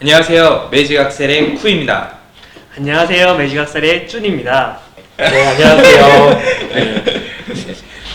안녕하세요. 매직 악셀의 쿠입니다. 안녕하세요. 매직학살의 쭌입니다. 네, 안녕하세요. 네.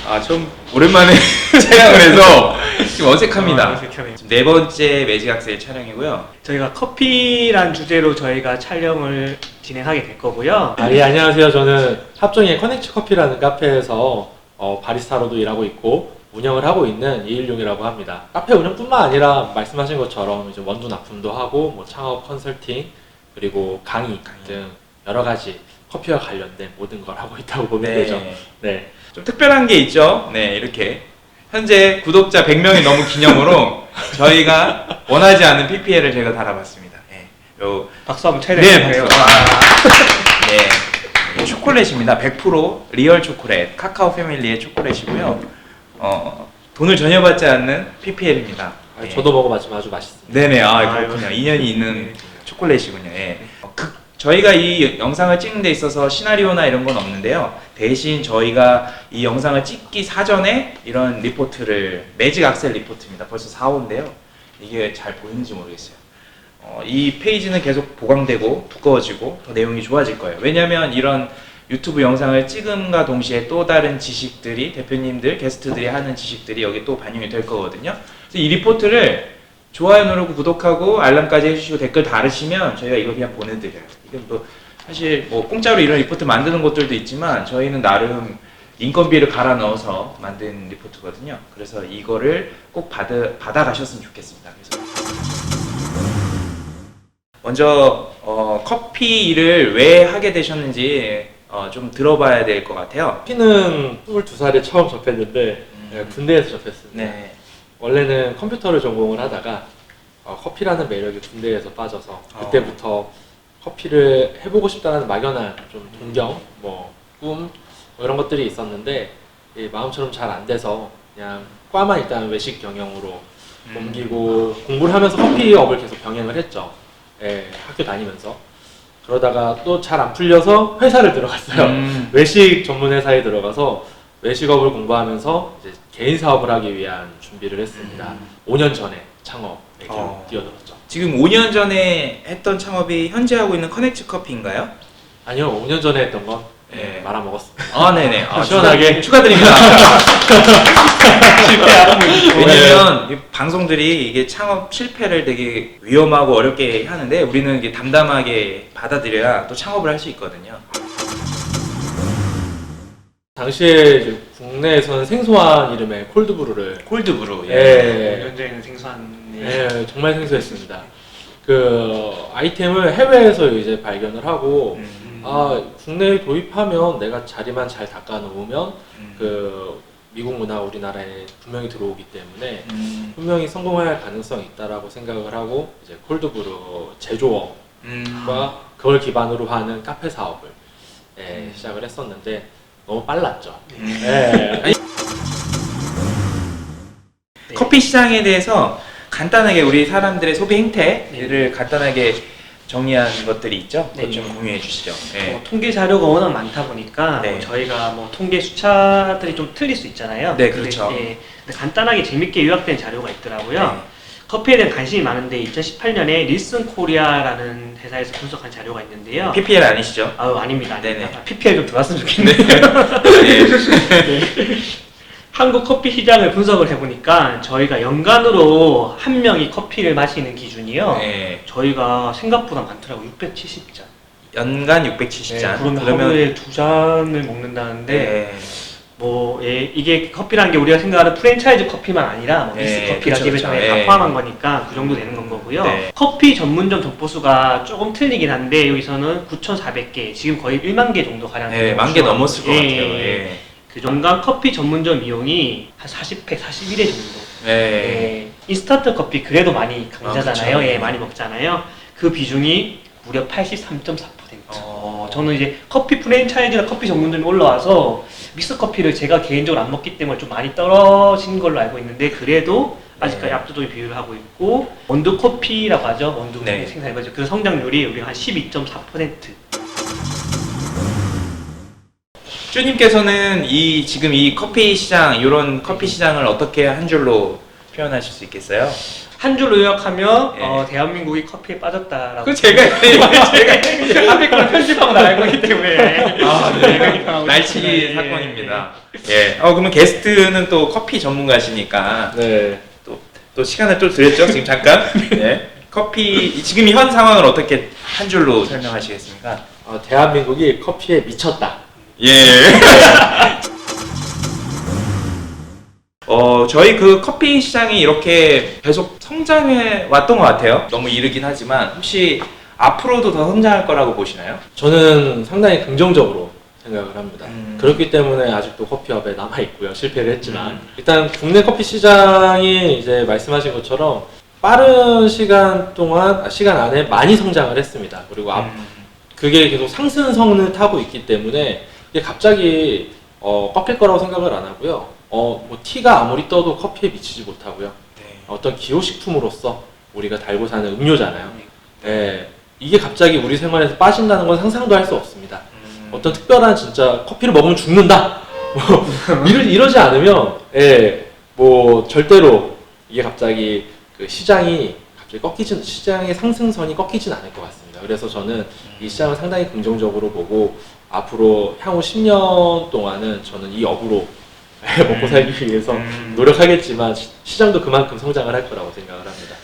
아, 좀 오랜만에 촬영을 해서 좀 어색합니다. 아, 어색하네요. 지금 네 번째 매직 악셀 촬영이고요. 저희가 커피란 주제로 저희가 촬영을 진행하게 될 거고요. 아, 예, 안녕하세요. 저는 합정의 커넥츠 커피라는 카페에서 어, 바리스타로도 일하고 있고 운영을 하고 있는 이일용이라고 합니다. 카페 운영뿐만 아니라 말씀하신 것처럼 이제 원두 납품도 하고 뭐 창업 컨설팅 그리고 강의 등 여러 가지 커피와 관련된 모든 걸 하고 있다고 보면 되죠. 네. 좀 특별한 게 있죠. 네, 이렇게 현재 구독자 100명이 넘은 기념으로 저희가 원하지 않는 PPL을 제가 달아봤습니다. 네, 요 박수 한번 쳐야 네, 될것 박수. 같아요. 네, 초콜릿입니다. 100% 리얼 초콜릿, 카카오 패밀리의 초콜릿이고요. 어, 돈을 전혀 받지 않는 PPL입니다. 아, 저도 먹어봤지만 아주 맛있습니다. 네네, 아. 그렇군요. 인연이 있는 네. 초콜릿이군요. 예. 어, 그, 저희가 이 영상을 찍는 데 있어서 시나리오나 이런 건 없는데요. 대신 저희가 이 영상을 찍기 사전에 이런 리포트를 매직 악셀 리포트입니다. 벌써 4호인데요. 이게 잘 보이는지 모르겠어요. 어, 이 페이지는 계속 보강되고 두꺼워지고 더 내용이 좋아질 거예요. 왜냐하면 이런 유튜브 영상을 찍음과 동시에 또 다른 지식들이 대표님들 게스트들이 하는 지식들이 여기 또 반영이 될 거거든요. 그래서 이 리포트를 좋아요 누르고 구독하고 알람까지 해주시고 댓글 달으시면 저희가 이거 그냥 보내드려요. 이건 뭐 사실 뭐 공짜로 이런 리포트 만드는 것들도 있지만 저희는 나름 인건비를 갈아 넣어서 만든 리포트거든요. 그래서 이거를 꼭 받아 받아 가셨으면 좋겠습니다. 그래서 먼저 어, 커피 일을 왜 하게 되셨는지 어, 좀 들어봐야 될 것 같아요. 커피는 22살에 처음 접했는데 네, 군대에서 접했습니다. 네. 원래는 컴퓨터를 전공을 하다가 어, 커피라는 매력이 군대에서 빠져서 그때부터 커피를 해보고 싶다는 막연한 좀 동경, 뭐 꿈, 뭐 이런 것들이 있었는데 이 마음처럼 잘 안 돼서 그냥 과만 일단 외식 경영으로 음. 옮기고 공부를 하면서 커피업을 계속 병행을 했죠. 예, 학교 다니면서 그러다가 또 잘 안 풀려서 회사를 들어갔어요. 음. 외식 전문 회사에 들어가서 외식업을 공부하면서 이제 개인 사업을 하기 위한 준비를 했습니다. 5년 전에 창업에 길- 어. 뛰어들었죠. 지금 5년 전에 했던 창업이 현재 하고 있는 커넥트 커피인가요? 아니요, 5년 전에 했던 건 네. 말아먹었습니다. 아, 네네. 아, 시원하게. 축하, 드립니다 실패하는 거 있고. 왜냐면 이 방송들이 이게 창업 실패를 되게 위험하고 어렵게 하는데 우리는 이게 담담하게 받아들여야 또 창업을 할 수 있거든요. 당시에 이제 국내에서는 생소한 이름의 콜드브루를 콜드브루. 예. 현재는 생소한 예, 정말 생소했습니다. 그 아이템을 해외에서 이제 발견을 하고 음. 아 국내에 도입하면 내가 자리만 잘 닦아 놓으면 음. 그 미국 문화 우리나라에 분명히 들어오기 때문에 음. 분명히 성공할 가능성이 있다라고 생각을 하고 이제 콜드브루 제조업과 음. 그걸 기반으로 하는 카페 사업을 예, 음. 시작을 했었는데 너무 빨랐죠. 음. 예. 네. 커피 시장에 대해서 간단하게 우리 사람들의 소비 행태를 간단하게 정리한 것들이 있죠. 그것 네. 좀 공유해 주시죠. 네. 뭐 통계 자료가 워낙 많다 보니까 네. 뭐 저희가 뭐 통계 숫자들이 좀 틀릴 수 있잖아요. 네, 근데, 그렇죠. 예, 근데 간단하게 재밌게 요약된 자료가 있더라고요. 네. 커피에 대한 관심이 많은데 2018년에 릴슨 코리아라는 회사에서 분석한 자료가 있는데요. PPL 아니시죠? 아유 아닙니다. 네네. 아, PPL 좀 들어왔으면 좋겠네요. 네. 한국 커피 시장을 분석을 해보니까 저희가 연간으로 한 명이 커피를 마시는 기준이요. 네. 저희가 생각보다 많더라고요. 670잔. 연간 670잔. 그러면, 하루에 두 잔을 먹는다는데 네. 뭐 예, 이게 커피라는 게 우리가 생각하는 프랜차이즈 커피만 아니라 뭐 네, 미스 커피라 그쵸, 집에 그쵸. 다 예. 포함한 거니까 그 정도 되는 건 거고요. 네. 커피 전문점 점포 수가 조금 틀리긴 한데 여기서는 9,400개, 지금 거의 1만 개 정도 가량. 네, 만개 넘었을 것 같아요. 예. 그 연간 커피 전문점 이용이 한 40회, 41회 정도. 네. 예, 인스턴트 커피 그래도 많이 강자잖아요. 아, 그쵸. 예, 많이 먹잖아요. 그 비중이 무려 83.4%. 어. 저는 이제 커피 프랜차이즈나 커피 전문점이 올라와서 믹스 커피를 제가 개인적으로 안 먹기 때문에 좀 많이 떨어진 걸로 알고 있는데 그래도 아직까지 네. 압도적인 비율을 하고 있고 원두 커피라고 하죠. 원두 네. 생산해 가지고 그 성장률이 우리가 한 12.4%. 쭈님께서는 이 지금 이 커피 시장 이런 커피 시장을 어떻게 한 줄로 표현하실 수 있겠어요? 한 줄로 요약하면 예. 어, 대한민국이 커피에 빠졌다라고. 그 제가 제가 앞에 걸 편집하고 나가고 있기 때문에. 아, 네, 네. 그렇게 날치기 예, 사건입니다. 예. 어 그러면 게스트는 또 커피 전문가시니까 네. 또 시간을 또 드렸죠 지금 잠깐. 예. 커피 지금 현 상황을 어떻게 한 줄로 설명하시겠습니까? 어, 대한민국이 커피에 미쳤다. 예. 어, 저희 그 커피 시장이 이렇게 계속 성장해 왔던 것 같아요. 너무 이르긴 하지만 혹시 앞으로도 더 성장할 거라고 보시나요? 저는 상당히 긍정적으로 생각을 합니다. 음. 그렇기 때문에 아직도 커피업에 남아 있고요. 실패를 했지만 음. 일단 국내 커피 시장이 이제 말씀하신 것처럼 빠른 시간 동안 아, 시간 안에 많이 성장을 했습니다. 그리고 앞 음. 그게 계속 상승선을 타고 있기 때문에 이게 갑자기 어, 꺾일 거라고 생각을 안 하고요. 어, 뭐 티가 아무리 떠도 커피에 미치지 못하고요. 네. 어떤 기호식품으로서 우리가 달고 사는 음료잖아요. 네. 네. 이게 갑자기 우리 생활에서 빠진다는 건 상상도 할 수 없습니다. 음. 어떤 특별한 진짜 커피를 먹으면 죽는다. 뭐 이러, 이러 지 않으면 예, 뭐 절대로 이게 갑자기 그 시장이 갑자기 꺾이진 시장의 상승선이 꺾이진 않을 것 같습니다. 그래서 저는 이 시장을 상당히 긍정적으로 보고 앞으로 향후 10년 동안은 저는 이 업으로 먹고 음. 살기 위해서 음. 노력하겠지만 시- 시장도 그만큼 성장을 할 거라고 생각을 합니다.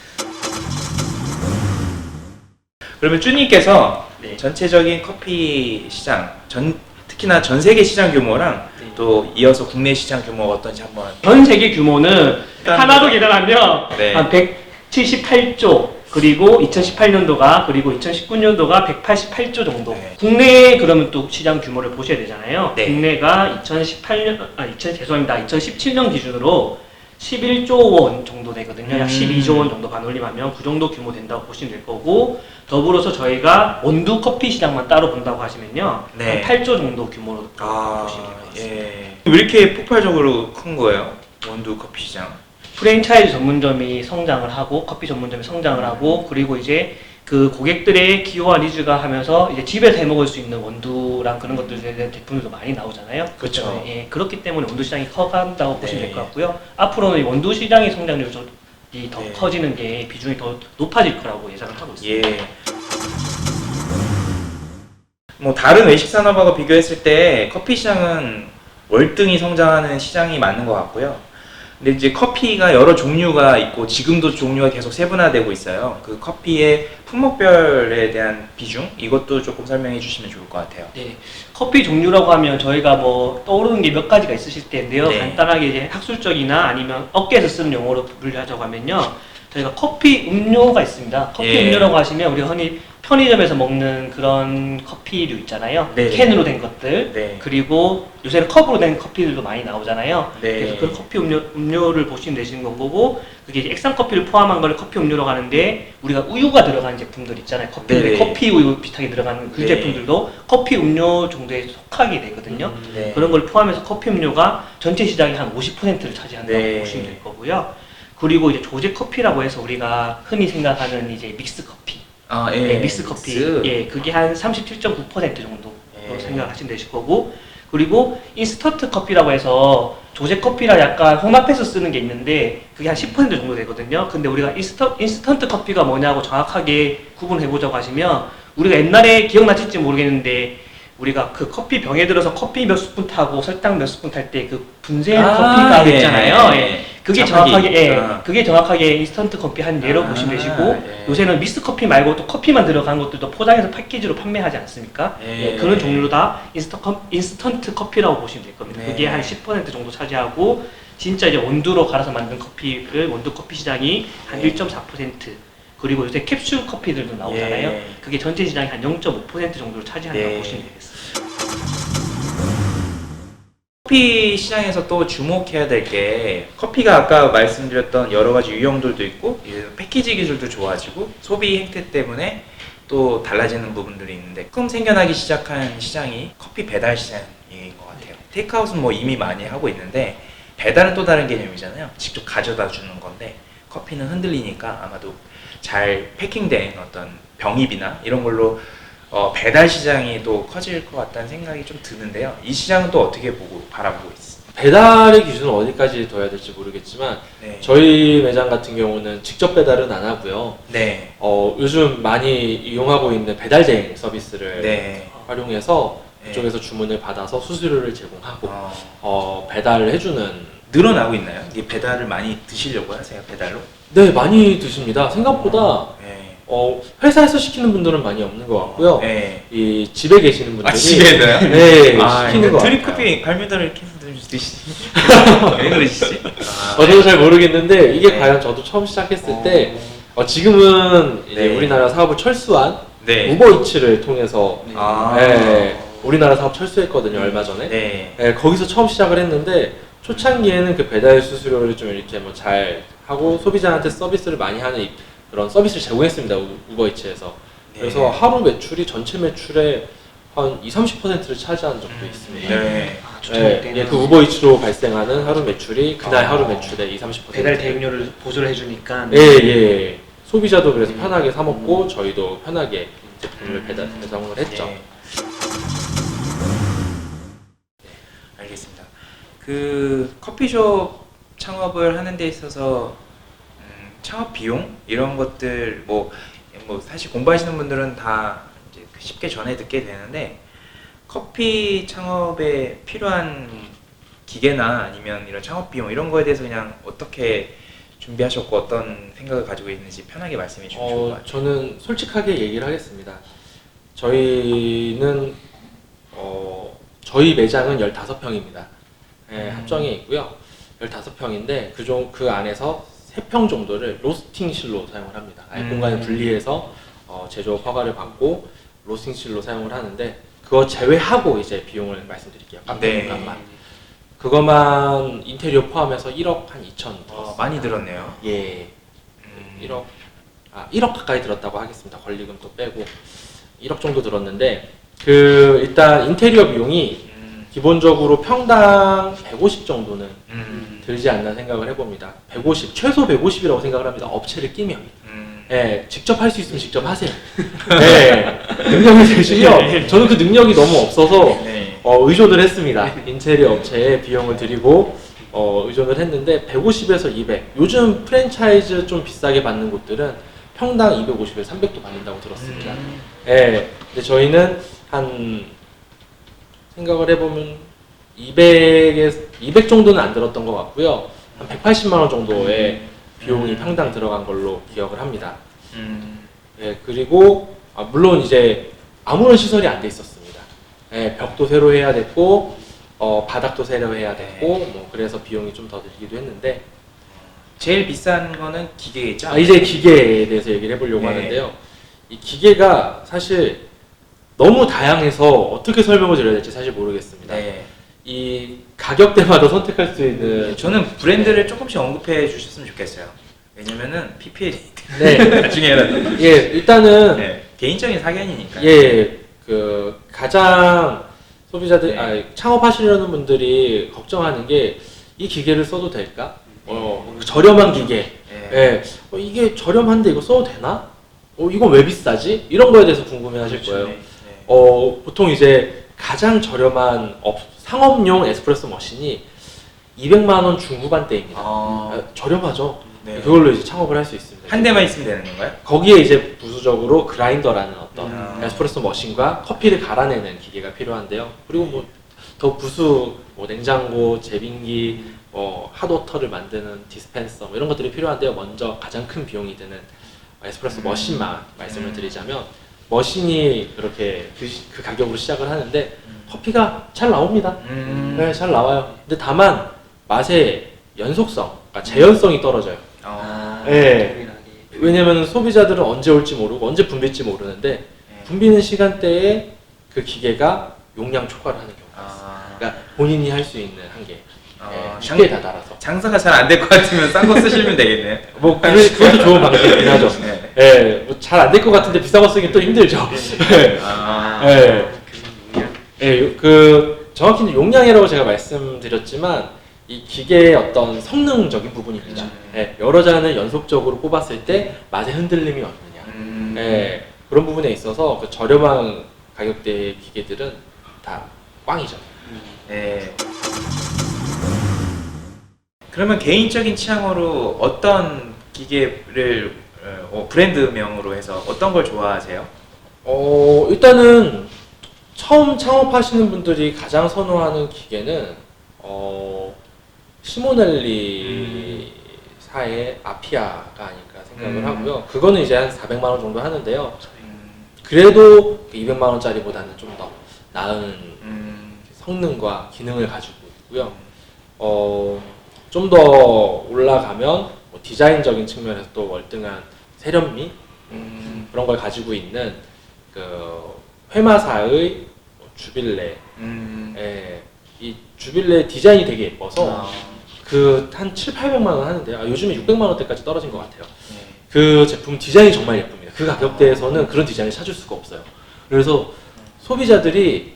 그러면 쭈님께서 네. 전체적인 커피 시장, 전 특히나 전 세계 시장 규모랑 네. 또 이어서 국내 시장 규모가 어떤지 한번 전 세계 규모는 일단 하나도 계산하면 네. 한 178조 그리고 2018년도가 그리고 2019년도가 188조 정도. 네. 국내 그러면 또 시장 규모를 보셔야 되잖아요. 네. 국내가 2018년 아 2000, 죄송합니다. 2017년 기준으로 11조 원 정도 되거든요. 약 음. 12조 원 정도 반올림하면 그 정도 규모 된다고 보시면 될 거고 더불어서 저희가 원두 커피 시장만 따로 본다고 하시면요. 네. 한 8조 정도 규모로 아, 보시면 될 것 같습니다. 예. 왜 이렇게 폭발적으로 큰 거예요? 원두 커피 시장. 프랜차이즈 전문점이 성장을 하고 커피 전문점이 성장을 하고 그리고 이제 그 고객들의 기호와 니즈가 하면서 이제 집에서 해 먹을 수 있는 원두랑 그런 것들에 대한 제품들도 많이 나오잖아요. 그쵸. 예, 그렇기 때문에 원두 시장이 커간다고 보시면 네. 될것 같고요. 앞으로는 이 원두 시장의 성장률이 더 네. 커지는 게 비중이 더 높아질 거라고 예상을 하고 있습니다. 예. 뭐 다른 외식 산업하고 비교했을 때 커피 시장은 월등히 성장하는 시장이 맞는 것 같고요. 근데 이제 커피가 여러 종류가 있고 지금도 종류가 계속 세분화되고 있어요. 그 커피의 품목별에 대한 비중 이것도 조금 설명해 주시면 좋을 것 같아요. 네, 커피 종류라고 하면 저희가 뭐 떠오르는 게 몇 가지가 있으실 텐데요. 네. 간단하게 이제 학술적이나 아니면 업계에서 쓰는 용어로 분류하자고 하면요. 저희가 커피 음료가 있습니다. 커피 예. 음료라고 하시면 우리가 흔히 편의점에서 먹는 그런 커피류 있잖아요. 네. 캔으로 된 것들. 네. 그리고 요새는 컵으로 된 커피들도 많이 나오잖아요. 네. 그래서 그 커피 음료, 음료를 보시면 되시는 거고 그게 이제 액상 커피를 포함한 걸 커피 음료라고 하는데 우리가 우유가 들어간 제품들 있잖아요. 커피 네. 커피 우유 비슷하게 들어가는 그 네. 제품들도 커피 음료 정도에 속하게 되거든요. 네. 그런 걸 포함해서 커피 음료가 전체 시장의 한 50%를 차지한다고 네. 보시면 될 거고요. 그리고 이제 조제 커피라고 해서 우리가 흔히 생각하는 이제 믹스 커피, 아, 예. 네, 믹스 커피, 믹스. 예, 그게 한 37.9% 정도 예. 생각하시면 되실 거고, 그리고 인스턴트 커피라고 해서 조제 커피라 약간 혼합해서 쓰는 게 있는데 그게 한 10% 정도 되거든요. 근데 우리가 인스턴, 인스턴트 커피가 뭐냐고 정확하게 구분해 보자고 하시면 우리가 옛날에 기억나실지 모르겠는데 우리가 그 커피 병에 들어서 커피 몇 스푼 타고 설탕 몇 스푼 탈 때 그 분쇄 아, 커피가 예. 있잖아요. 예. 그게 자판기. 정확하게 예, 아. 그게 정확하게 인스턴트 커피 한 예로 아, 보시면 되시고 예. 요새는 믹스 커피 말고 또 커피만 들어간 것들도 포장해서 패키지로 판매하지 않습니까? 예. 예, 그런 종류로 다 인스턴 인스턴트 커피라고 보시면 될 겁니다. 네. 그게 한 10% 정도 차지하고 진짜 이제 원두로 갈아서 만든 커피를 원두 커피 시장이 한 네. 1.4% 그리고 요새 캡슐 커피들도 나오잖아요. 예. 그게 전체 시장이 한0.5% 정도를 차지한다고 네. 보시면 되겠습니다. 커피 시장에서 또 주목해야 될 게 커피가 아까 말씀드렸던 여러 가지 유형들도 있고 이 패키지 기술도 좋아지고 소비 행태 때문에 또 달라지는 부분들이 있는데 조금 생겨나기 시작한 시장이 커피 배달 시장인 것 같아요. 테이크아웃은 뭐 이미 많이 하고 있는데 배달은 또 다른 개념이잖아요. 직접 가져다 주는 건데 커피는 흔들리니까 아마도 잘 패킹된 어떤 병입이나 이런 걸로 어, 배달 시장이 또 커질 것 같다는 생각이 좀 드는데요. 이 시장은 또 어떻게 보고 바라보고 있습니다. 배달의 기준은 어디까지 둬야 될지 모르겠지만 네. 저희 매장 같은 경우는 직접 배달은 안 하고요. 네. 어, 요즘 많이 이용하고 있는 배달 대행 서비스를 네. 활용해서 네. 그쪽에서 주문을 받아서 수수료를 제공하고 어, 어, 배달을 해주는 늘어나고 있나요? 이 배달을 많이 드시려고 하세요? 배달로? 네 많이 드십니다. 생각보다 네. 어, 회사에서 시키는 분들은 많이 없는 것 같고요. 네. 이 집에 계시는 분들이 아 집에서요? 네 아, 시키는 것 드립 같아요. 커피 발매달을 이렇게 해서 드시지? 왜 그러시지? 아, 어, 저도 잘 모르겠는데 이게 네. 과연 저도 처음 시작했을 때 어, 지금은 이제 네. 우리나라 사업을 철수한 네. 우버이츠를 통해서 아. 네, 우리나라 사업 철수했거든요 얼마 전에. 네. 네, 거기서 처음 시작을 했는데 초창기에는 그 배달 수수료를 좀 이렇게 뭐 잘 하고 소비자한테 서비스를 많이 하는 이- 그런 서비스를 제공했습니다 우- 우버이츠에서. 네. 그래서 하루 매출이 전체 매출의 한 2, 30%를 차지한 적도 있습니다. 네. 아, 네, 추천할 예, 그 우버이츠로 발생하는 하루 매출이 그날 아. 하루 매출의 2, 30% 배달 대행료를 보조를 해주니까 예, 예. 소비자도 그래서 음. 편하게 사 먹고 저희도 편하게 제품을 배달 배송을 했죠. 네. 네, 알겠습니다. 그 커피숍 창업을 하는 데 있어서 음, 창업 비용 이런 것들 뭐, 뭐 사실 공부하시는 분들은 다 이제 쉽게 전해 듣게 되는데 커피 창업에 필요한 기계나 아니면 이런 창업 비용 이런 거에 대해서 그냥 어떻게 준비하셨고 어떤 생각을 가지고 있는지 편하게 말씀해 주시면 좋을 것 어, 같아요. 저는 솔직하게 얘기를 하겠습니다. 저희는 어, 저희 매장은 15평입니다. 예, 음. 합정에 있고요. 15평인데 그 중 그 안에서 3평 정도를 로스팅실로 사용을 합니다. 아예 음. 공간을 분리해서 어, 제조업 허가를 받고 로스팅실로 사용을 하는데 그거 제외하고 이제 비용을 말씀드릴게요. 네. 공간만. 그것만 인테리어 포함해서 1억 한 2천 어, 들었어요. 많이 들었네요. 예. 음, 1억 아 1억 가까이 들었다고 하겠습니다. 권리금 또 빼고 1억 정도 들었는데 그 일단 인테리어 비용이 음, 기본적으로 평당 150 정도는 음, 들지 않나 생각을 해봅니다. 150 최소 150이라고 생각을 합니다. 업체를 끼면 음, 예 직접 할 수 있으면 직접 하세요. 예 능력이 되시면 저는 그 능력이 너무 없어서 네. 어, 의존을 했습니다. 인테리어 업체에 비용을 드리고 어, 의존을 했는데 150에서 200. 요즘 프랜차이즈 좀 비싸게 받는 곳들은 평당 250에서 300도 받는다고 들었습니다. 음, 예. 근데 저희는 한 생각을 해보면 200에 200 정도는 안 들었던 것 같고요. 한 180만 원 정도의 비용이 음. 평당 들어간 걸로 기억을 합니다. 음, 예, 그리고 아, 물론 이제 아무런 시설이 안 돼 있었습니다. 예, 벽도 새로 해야 됐고 어, 바닥도 새로 해야 됐고 뭐 그래서 비용이 좀 더 들기도 했는데 제일 비싼 거는 기계겠죠? 아, 이제 기계에 대해서 얘기를 해보려고 네. 하는데요. 이 기계가 사실 너무 다양해서 어떻게 설명을 드려야 될지 사실 모르겠습니다. 네. 이 가격대마다 선택할 수 있는 저는 브랜드를 조금씩 언급해 주셨으면 좋겠어요. 왜냐면은 PPL 네. 나중에라도 예 일단은 네. 개인적인 사견이니까. 예, 그 가장 소비자들, 네. 아, 창업하시려는 분들이 걱정하는 게 이 기계를 써도 될까? 어, 저렴한 기계. 네. 예, 어, 이게 저렴한데 이거 써도 되나? 어, 이건 왜 비싸지? 이런 거에 대해서 궁금해 하실 그렇죠. 거예요. 네. 네. 어, 보통 이제 가장 저렴한 업, 상업용 에스프레소 머신이 200만 원 중후반대입니다. 어, 아, 저렴하죠. 네. 그걸로 이제 창업을 할 수 있습니다. 한 대만 있으면 되는 건가요? 거기에 이제 부수적으로 그라인더라는 어떤 음. 에스프레소 머신과 커피를 갈아내는 기계가 필요한데요. 그리고 뭐 더 부수, 뭐 냉장고, 제빙기, 뭐 핫워터를 만드는 디스펜서 뭐 이런 것들이 필요한데요. 먼저 가장 큰 비용이 드는 에스프레소 음. 머신만 말씀을 음. 드리자면 머신이 그렇게 그, 시- 그 가격으로 시작을 하는데 음. 커피가 잘 나옵니다. 음. 네, 잘 나와요. 근데 다만 맛의 연속성, 그러니까 재현성이 떨어져요. 어, 네. 왜냐면 소비자들은 언제 올지 모르고 언제 분빌지 모르는데 네. 분비는 시간대에 그 기계가 용량 초과를 하는 경우가 있어요. 아, 그러니까 본인이 할 수 있는 한계 어, 예, 쉽게 장, 다다라서 장사가 잘 안 될 것 같으면 싼 거 쓰시면 되겠네요. 뭐 그, 그것도 좋은 방법이긴 하죠. 네. 예, 뭐잘 안 될 것 같은데 비싼 거 쓰기 또 힘들죠. 예, 아, 예, 예, 요- 그 정확히는 용량이라고 제가 말씀드렸지만 이 기계의 어떤 성능적인 부분입니다. 음. 예, 여러 잔을 연속적으로 뽑았을 때 맛의 흔들림이 없느냐. 음, 예, 그런 부분에 있어서 그 저렴한 가격대의 기계들은 다 꽝이죠. 네. 그러면 개인적인 취향으로 어떤 기계를 어, 브랜드명으로 해서 어떤 걸 좋아하세요? 어, 일단은 처음 창업하시는 분들이 가장 선호하는 기계는 어, 시모넬리 사의 아피아가 아닐까 생각을 음. 하고요. 그거는 이제 한 400만 원 정도 하는데요. 음, 그래도 200만 원짜리보다는 좀 더 나은 음, 성능과 기능을 가지고 있고요. 어, 좀 더 올라가면 뭐 디자인적인 측면에서 또 월등한 세련미 음, 그런 걸 가지고 있는 그 회마사의 뭐 주빌레 음. 예, 이 주빌레 디자인이 되게 예뻐서 아, 그한 7, 800만 원 하는데요. 아, 요즘에 600만 원대까지 떨어진 것 같아요. 네. 그 제품 디자인이 정말 예쁩니다. 그 가격대에서는 그런 디자인을 찾을 수가 없어요. 그래서 소비자들이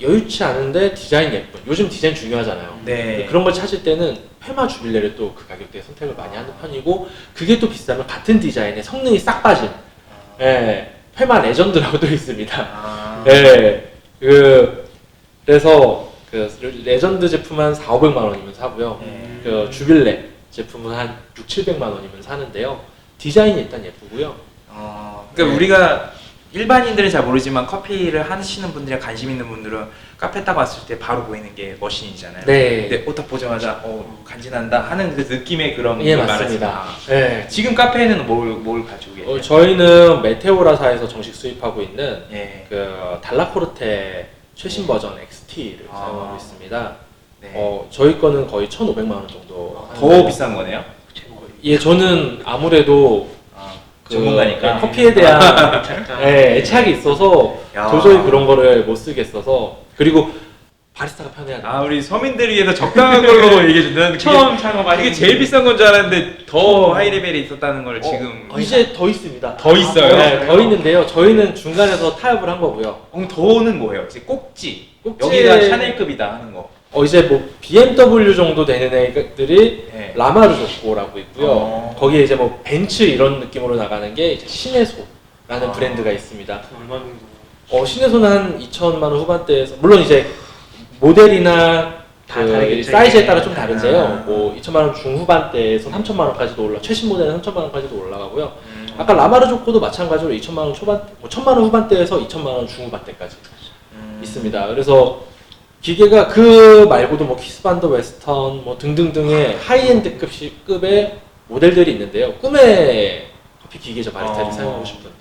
여유치 않은데 디자인 예쁜. 요즘 디자인 중요하잖아요. 네. 그런 걸 찾을 때는 페마 주빌레를 또 그 가격대에 선택을 많이 하는 편이고 그게 또 비싸면 같은 디자인에 성능이 싹 빠진 예, 페마 레전드라고 도 있습니다. 아, 예, 그 그래서 그 레전드 제품 한 4, 500만 원이면 사고요. 네. 그 주빌레 제품은 한 6, 700만 원이면 사는데요. 디자인이 일단 예쁘고요. 어, 그러니까 네. 우리가 일반인들은 잘 모르지만 커피를 하시는 분들이나 관심 있는 분들은 카페 딱 왔을 때 바로 보이는 게 머신이잖아요. 네. 근데 옷딱 보자마자 어 간지난다 하는 그 느낌의 그런 예, 걸 맞습니다. 말하시나. 예. 지금 카페에는 뭘, 뭘 가지고 계세요? 어, 저희는 메테오라사에서 정식 수입하고 있는 예. 그 달라코르테 최신 버전 XT를 아. 사용하고 있습니다. 네. 어, 저희 거는 거의 1,500만 원 정도. 더 하는데요. 비싼 거네요? 예, 저는 아무래도 아, 그, 전문가니까. 예, 커피에 대한 예, 애착이 있어서 야. 도저히 그런 거를 못 쓰겠어서 그리고 바리스타가 편해야 돼. 아 우리 서민들을 위해서 적당한 걸로 얘기해 준다는 처음 창업하신 이게 제일 비싼 건 줄 알았는데 더 하이 레벨에 있었다는 걸 지금 어, 이제 더 있습니다. 더 있어요? 네, 더 있는데요. 저희는 중간에서 타협을 한 거고요. 그럼 더는 뭐예요? 이제 꼭지 꼭지- 여기가 샤넬급이다 하는 거 어, 이제 뭐 BMW 정도 되는 애들이 네. 라마르조코라고 있고요. 어. 거기에 이제 뭐 벤츠 이런 느낌으로 나가는 게 이제 신혜소라는 아. 브랜드가 있습니다. 얼마 정도? 어, 신혜소는 한 2천만 원 후반대에서 물론 이제 모델이나 다 그 다르겠죠, 사이즈에 이게. 따라 좀 다른데요. 아. 뭐 2천만 원 중후반대에서 3천만 원까지도 올라 최신 모델은 3천만 원까지도 올라가고요. 음. 아까 라마르조코도 마찬가지로 2천만 원 초반, 뭐 1천만 원 후반대에서 2천만 원 중후반대까지 음. 있습니다. 그래서 기계가 그 말고도 뭐 키스반더 웨스턴 뭐 등등등의 하이엔드 급 급의 모델들이 있는데요. 꿈의 커피 기계죠 바리스타를 어. 사용하고 싶은.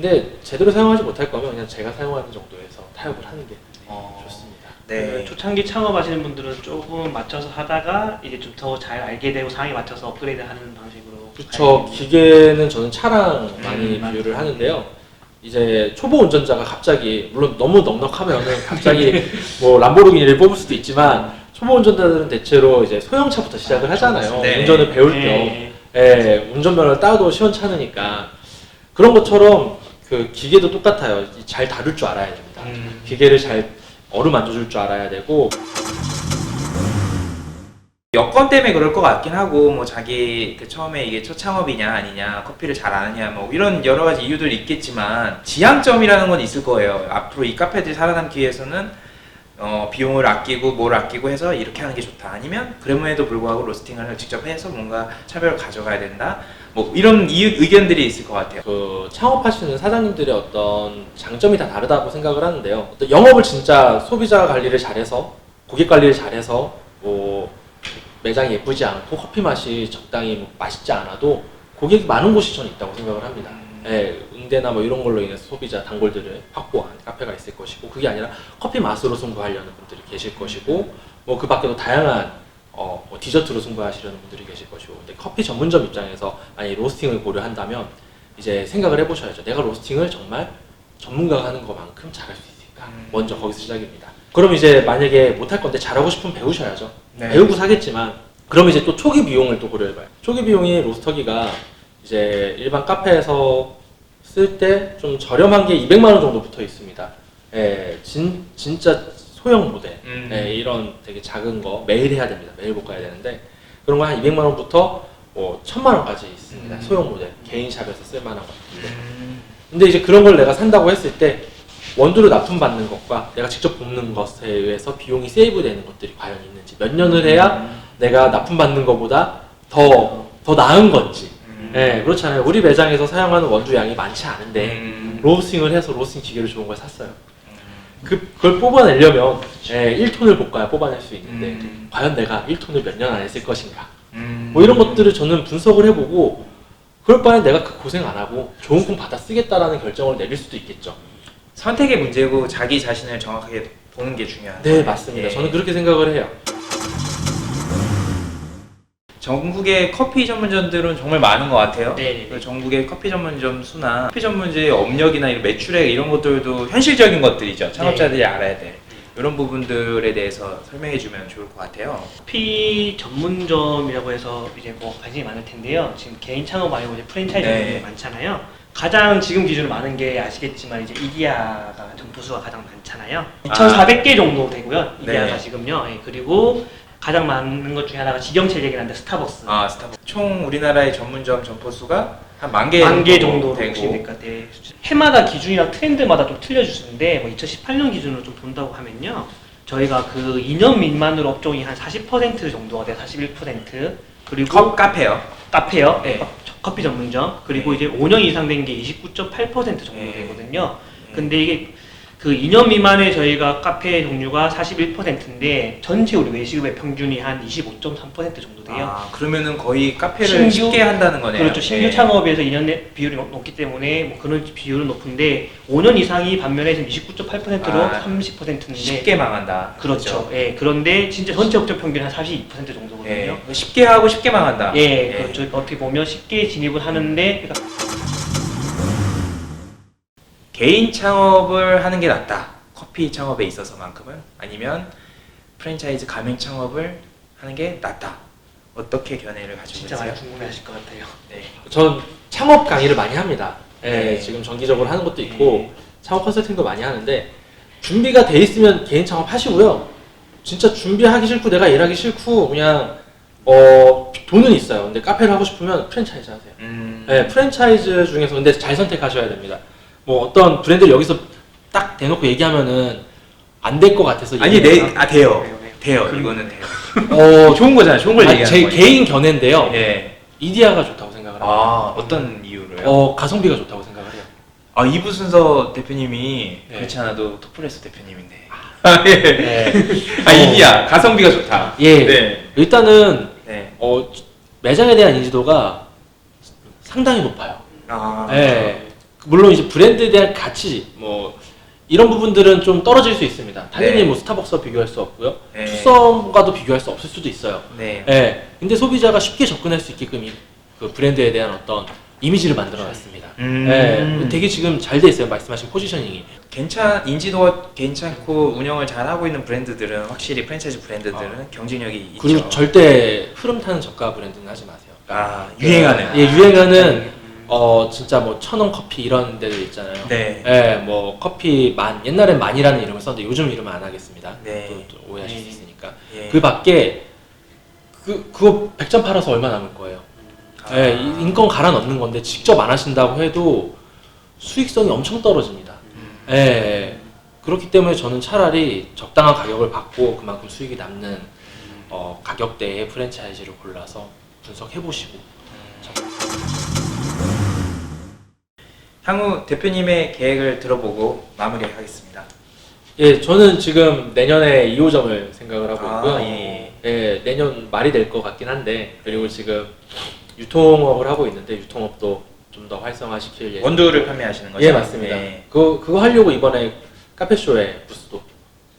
근데 제대로 사용하지 못할 거면 그냥 제가 사용하는 정도에서 타협을 하는 게 어. 좋습니다. 네. 그 초창기 창업하시는 분들은 조금 맞춰서 하다가 이제 좀 더 잘 알게 되고 상황에 맞춰서 업그레이드 하는 방식으로 그렇죠. 가야 기계는 저는 차랑 많이 음, 비유를. 하는데요. 이제 초보 운전자가 갑자기 물론 너무 넉넉하면은 갑자기 뭐 람보르기니를 뽑을 수도 있지만 초보 운전자들은 대체로 이제 소형차부터 시작을 하잖아요. 네. 운전을 배울 겸. 네. 예, 운전면허를 따도 시원찮으니까 그런 것처럼 그 기계도 똑같아요. 잘 다룰 줄 알아야 됩니다. 음. 기계를 잘 어루만져줄 줄 알아야 되고 여건 때문에 그럴 것 같긴 하고 뭐 자기 그 처음에 이게 첫 창업이냐 아니냐 커피를 잘 아느냐 뭐 이런 여러 가지 이유들이 있겠지만 지향점이라는 건 있을 거예요. 앞으로 이 카페들이 살아남기 위해서는 어, 비용을 아끼고 뭘 아끼고 해서 이렇게 하는 게 좋다. 아니면 그럼에도 불구하고 로스팅을 직접 해서 뭔가 차별을 가져가야 된다. 뭐 이런 이유, 의견들이 있을 것 같아요. 그 창업하시는 사장님들의 어떤 장점이 다 다르다고 생각을 하는데요. 어떤 영업을 진짜 소비자 관리를 잘해서 고객 관리를 잘해서 뭐 매장이 예쁘지 않고 커피 맛이 적당히 뭐 맛있지 않아도 고객이 많은 곳이 저는 있다고 생각을 합니다. 음. 예, 응대나 뭐 이런 걸로 인해서 소비자 단골들을 확보한 카페가 있을 것이고 그게 아니라 커피 맛으로 승부하려는 분들이 계실 것이고 뭐 그 밖에도 다양한 어, 뭐 디저트로 승부하시려는 분들이 계실 것이고 근데 커피 전문점 입장에서 만약 로스팅을 고려한다면 이제 생각을 해보셔야죠. 내가 로스팅을 정말 전문가가 하는 것만큼 잘할 수 있을까? 음. 먼저 거기서 시작입니다. 그럼 이제 만약에 못할 건데 잘하고 싶으면 배우셔야죠. 네. 배우고 사겠지만 그럼 이제 또 초기 비용을 또 고려해봐요. 초기 비용이 로스터기가 이제 일반 카페에서 쓸 때 좀 저렴한 게 200만 원 정도 붙어 있습니다. 예, 진, 진짜 소형 모델. 음. 예, 이런 되게 작은 거 매일 해야 됩니다. 매일 볶아야 되는데 그런 거 한 200만 원부터 뭐 1000만 원까지 있습니다. 음. 소형 모델. 개인 샵에서 쓸 만한 것들. 음. 근데 이제 그런 걸 내가 산다고 했을 때 원두를 납품받는 것과 내가 직접 볶는 것에 의해서 비용이 세이브되는 것들이 과연 있는지 몇 년을 해야 내가 납품받는 것보다 더, 더 나은 건지. 음. 예, 그렇잖아요. 우리 매장에서 사용하는 원두 양이 많지 않은데, 음. 로스팅을 해서 로스팅 기계로 좋은 걸 샀어요. 그, 그걸 뽑아내려면 예, 1톤을 볶아야 뽑아낼 수 있는데 음. 과연 내가 1톤을 몇 년 안에 쓸 것인가 음. 뭐 이런 것들을 저는 분석을 해보고 그럴 바엔 내가 그 고생 안 하고 좋은 콩 받아 쓰겠다라는 결정을 내릴 수도 있겠죠. 선택의 문제고 자기 자신을 정확하게 보는 게 중요한 네 거예요. 맞습니다. 예. 저는 그렇게 생각을 해요. 전국의 커피 전문점들은 정말 많은 것 같아요. 네. 그 전국의 커피 전문점 수나 커피 전문점의 업력이나 이런 매출액 이런 것들도 현실적인 것들이죠. 창업자들이 알아야 될 이런 부분들에 대해서 설명해주면 좋을 것 같아요. 커피 전문점이라고 해서 이제 뭐 관심이 많을 텐데요. 지금 개인 창업 말고 이제 프랜차이즈 네. 많잖아요. 가장 지금 기준으로 많은 게 아시겠지만 이제 이디야가 점포수가 가장 많잖아요. 아. 2,400개 정도 되고요. 이디야가 네. 지금요. 예, 그리고 가장 많은 것 중에 하나가 직영체 얘기를 하는데 스타벅스. 아 스타벅스 총 우리나라의 전문점 점포 수가 한 만 개 만개 보시면 되고 될것 같아요. 해마다 기준이랑 트렌드마다 좀 틀려주시는데 뭐 2018년 기준으로 좀 본다고 하면요. 저희가 그 2년 미만으로 업종이 한 40% 정도가 돼요. 41% 그리고 컵 카페요. 카페요. 네. 커피 전문점. 그리고 네. 이제 5년 이상 된 게 29.8% 정도 네. 되거든요. 근데 이게 그 2년 미만의 저희가 카페 종류가 41%인데 전체 우리 외식업의 평균이 한 25.3% 정도 돼요. 아 그러면은 거의 카페를 신규- 쉽게 한다는 거네요. 그렇죠. 신규 네. 창업에서 2년 내 비율이 높- 높기 때문에 뭐 그런 비율은 높은데 5년 이상이 반면에 지금 29.8%로 아, 30%인데 쉽게 망한다. 그렇죠. 예. 그런데 진짜 전체 업종 평균 한 42% 정도거든요. 예. 쉽게 하고 쉽게 망한다. 예, 그렇죠. 어떻게 보면 쉽게 진입을 하는데 그러니까 개인 창업을 하는 게 낫다. 커피 창업에 있어서만큼은 아니면 프랜차이즈 가맹 창업을 하는 게 낫다. 어떻게 견해를 가지고 진짜 계세요? 많이 궁금해하실 것 같아요. 네. 전 창업 강의를 많이 합니다. 예, 네. 지금 정기적으로 하는 것도 있고 창업 컨설팅도 많이 하는데 준비가 돼 있으면 개인 창업 하시고요. 진짜 준비하기 싫고 내가 일하기 싫고 그냥 어 돈은 있어요. 근데 카페를 하고 싶으면 프랜차이즈 하세요. 음. 네, 프랜차이즈 중에서 근데 잘 선택하셔야 됩니다. 뭐 어떤 브랜드를 여기서 딱 대놓고 얘기하면은 안 될 것 같아서 아니 얘기해요. 네, 아 돼요. 돼요, 돼요. 돼요. 그럼- 이거는 돼요. 어, 좋은 거잖아요. 좋은 걸 아니, 얘기하는 제 거예요. 개인 견해인데요. 예. 이디야가 좋다고 생각을 합니다. 아 어떤 이유로요? 어, 가성비가 좋다고 생각을 해요. 아 이부 순서 대표님이 네. 그렇지 않아도 토프레스 대표님인데. 아 예. 네. 아 이디야 가성비가 좋다. 예. 네. 일단은 네. 어, 매장에 대한 인지도가 상당히 높아요. 아. 예. 물론 이제 브랜드에 대한 가치 뭐 이런 부분들은 좀 떨어질 수 있습니다. 당연히 네. 뭐 스타벅스와 비교할 수 없고요. 네. 투썸과도 비교할 수 없을 수도 있어요. 네. 예. 근데 소비자가 쉽게 접근할 수 있게끔 이, 그 브랜드에 대한 어떤 이미지를 만들어 놨습니다. 음. 예. 되게 지금 잘 돼 있어요. 말씀하신 포지셔닝이. 괜찮 인지도가 괜찮고 운영을 잘 하고 있는 브랜드들은 확실히 프랜차이즈 브랜드들은 경쟁력이 아. 그리고 있죠. 절대 흐름 타는 저가 브랜드는 하지 마세요. 아 유행하는. 예, 유행하는 어 진짜 뭐 천원 커피 이런 데들 있잖아요. 네. 예, 뭐 커피 만 옛날엔 만이라는 이름을 썼는데 요즘 이름은 안 하겠습니다. 네. 또, 또 오해하실 수 네. 있으니까. 예. 그 밖에 그 그거 100점 팔아서 얼마 남을 거예요. 아. 예, 이- 인건 갈아 넣는 건데 직접 안 하신다고 해도 수익성이 엄청 떨어집니다. 음. 예. 그렇기 때문에 저는 차라리 적당한 가격을 받고 그만큼 수익이 남는 어, 가격대의 프랜차이즈를 골라서 분석해 보시고 향후 대표님의 계획을 들어보고 마무리하겠습니다. 예, 저는 지금 내년에 2호점을 생각을 하고 아, 있고요. 예. 예, 내년 말이 될 것 같긴 한데 그리고 지금 유통업을 하고 있는데 유통업도 좀 더 활성화시킬 예정. 원두를 판매하시는 거죠? 예, 맞습니다. 네. 그거 그거 하려고 이번에 카페쇼에 부스도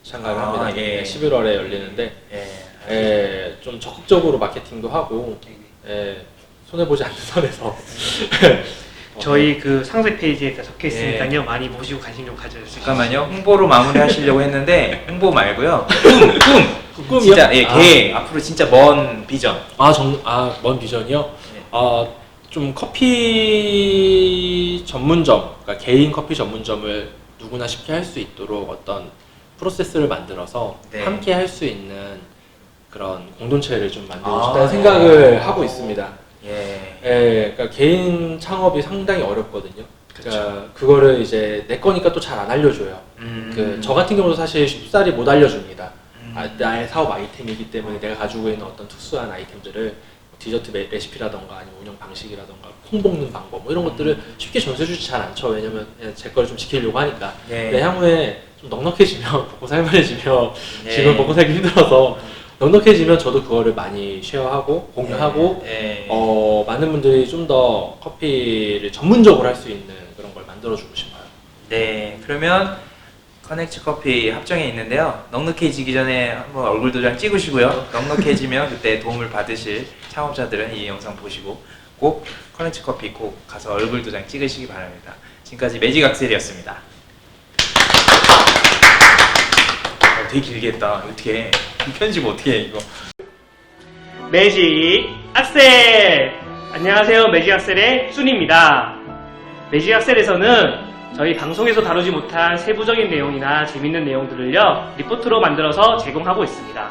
참가를 아, 합니다. 예. 예, 11월에 열리는데 예. 예, 좀 적극적으로 마케팅도 하고 예, 손해 보지 않는 선에서 저희 그 상세 페이지에 다 적혀 예. 있으니까요. 많이 보시고 관심 좀 가져주세요. 잠깐만요. 홍보로 마무리하시려고 했는데 홍보 말고요. 꿈, 꿈. 꿈이요? 진짜 예, 아. 계획. 앞으로 진짜 먼 비전. 아, 정, 아, 먼 비전이요? 네. 아, 좀 커피 전문점, 그러니까 개인 커피 전문점을 누구나 쉽게 할 수 있도록 어떤 프로세스를 만들어서 네. 함께 할 수 있는 그런 공동체를 좀 만들고 아, 싶다는 네. 생각을 하고 있습니다. 예. 예, 그러니까 개인 창업이 상당히 어렵거든요. 그러니까 그거를 이제 내 거니까 또 잘 안 알려줘요. 음. 그 저 같은 경우도 사실 쉽사리 못 알려줍니다. 음. 아, 나의 사업 아이템이기 때문에 내가 가지고 있는 어떤 특수한 아이템들을 디저트 레- 레시피라던가 아니면 운영 방식이라던가 콩 볶는 방법 뭐 이런 것들을 음. 쉽게 전수해주지 잘 않죠 왜냐면 그냥 제 거를 좀 지키려고 하니까 네. 근데 향후에 좀 넉넉해지면 먹고 살만해지면 네. 지금 먹고 살기 힘들어서 넉넉해지면 저도 그거를 많이 쉐어하고 공유하고 네. 어, 많은 분들이 좀 더 커피를 전문적으로 할 수 있는 그런 걸 만들어주고 싶어요. 네, 그러면 커넥트 커피 합정에 있는데요. 넉넉해지기 전에 한번 얼굴 도장 찍으시고요. 넉넉해지면 그때 도움을 받으실 창업자들은 이 영상 보시고 꼭 커넥트 커피 꼭 가서 얼굴 도장 찍으시기 바랍니다. 지금까지 매직 악셀이었습니다. 어, 되게 길게 했다. 어떻게 이 편집 어떻게 해 이거? 매직 악셀! 안녕하세요. 매직 악셀의 순입니다. 매직 악셀에서는 저희 방송에서 다루지 못한 세부적인 내용이나 재밌는 내용들을요, 리포트로 만들어서 제공하고 있습니다.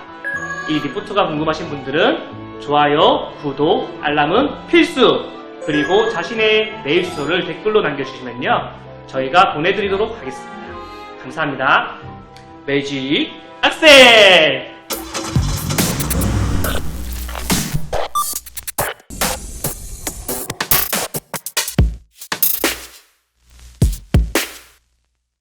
이 리포트가 궁금하신 분들은 좋아요, 구독, 알람은 필수! 그리고 자신의 메일 주소를 댓글로 남겨주시면요, 저희가 보내드리도록 하겠습니다. 감사합니다. 매직 악셀!